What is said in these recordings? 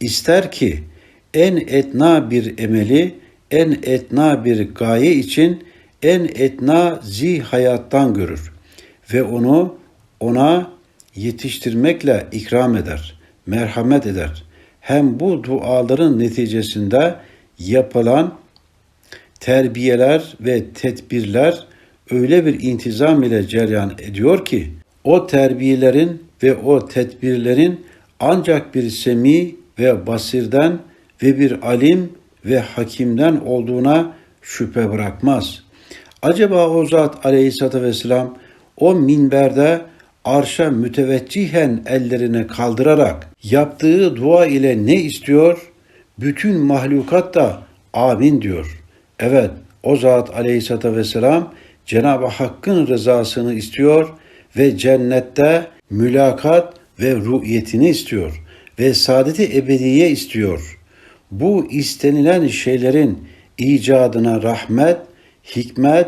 İster ki en etna bir emeli, en etna bir gaye için en etna zi hayattan görür ve onu ona yetiştirmekle ikram eder, merhamet eder. Hem bu duaların neticesinde yapılan terbiyeler ve tedbirler öyle bir intizam ile cereyan ediyor ki o terbiyelerin ve o tedbirlerin ancak bir semi ve basirden ve bir alim ve hakimden olduğuna şüphe bırakmaz. Acaba o zat aleyhissalatü vesselam o minberde arşa müteveccühen ellerini kaldırarak yaptığı dua ile ne istiyor? Bütün mahlukat da amin diyor. Evet o zat aleyhissalatü vesselam Cenab-ı Hakk'ın rızasını istiyor ve cennette mülakat ve ru'yetini istiyor ve saadeti ebediye istiyor. Bu istenilen şeylerin icadına rahmet, hikmet,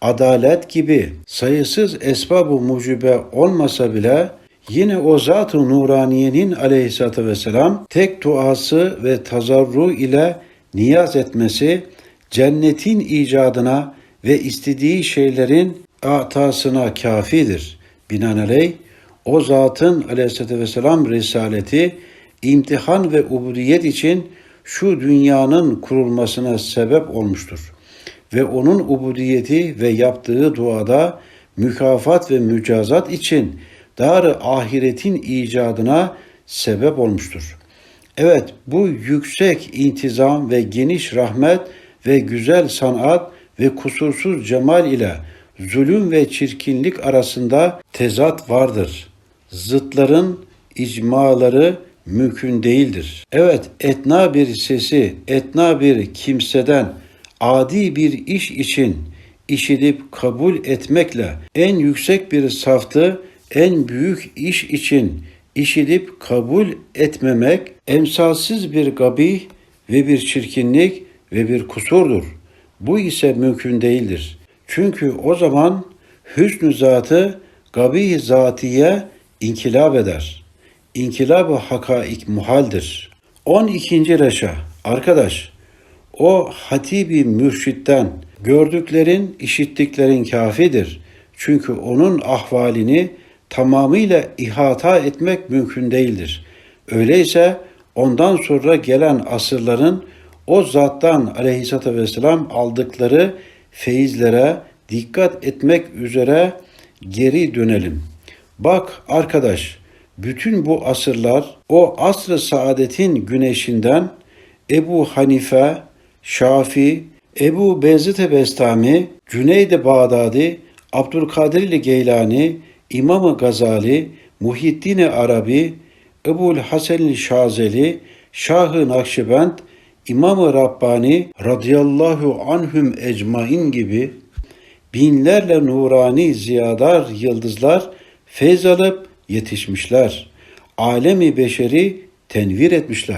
adalet gibi sayısız esbab-ı mucibe olmasa bile yine o zat-ı nuraniyenin aleyhissalatü vesselam tek duası ve tazarru ile niyaz etmesi cennetin icadına ve istediği şeylerin atasına kafidir. Binaenaleyh o zatın aleyhissalatü vesselam risaleti imtihan ve ubudiyet için şu dünyanın kurulmasına sebep olmuştur. Ve onun ubudiyeti ve yaptığı duada mükafat ve mücazat için dar ahiretin icadına sebep olmuştur. Evet bu yüksek intizam ve geniş rahmet ve güzel sanat ve kusursuz cemal ile zulüm ve çirkinlik arasında tezat vardır. Zıtların icmaları mümkün değildir. Evet, etna bir sesi, etna bir kimseden adi bir iş için işidip kabul etmekle en yüksek bir saftı en büyük iş için işidip kabul etmemek emsalsiz bir gabih ve bir çirkinlik ve bir kusurdur. Bu ise mümkün değildir. Çünkü o zaman hüsnü zatı gabih zatiye inkılap eder. İnkılab-ı hakaik muhaldir. 12. reşa arkadaş o hatibi mürşitten gördüklerin, işittiklerin kafidir. Çünkü onun ahvalini tamamıyla ihata etmek mümkün değildir. Öyleyse ondan sonra gelen asırların o zattan aleyhissalatü vesselam aldıkları feyizlere dikkat etmek üzere geri dönelim. Bak arkadaş, bütün bu asırlar o asr-ı saadetin güneşinden Ebu Hanife, Şafi, Ebu Beyzit Bestami, Cüneyd-i Bağdadi, Abdülkadir Geylani, İmam-ı Gazali, Muhyiddin Arabi, Ebul Hasan Şazeli, Şah-ı Nakşibend, İmam-ı Rabbani radıyallahu anhüm ecmain gibi binlerle nurani ziyadar yıldızlar feyz alıp yetişmişler. Alemi beşeri tenvir etmişler.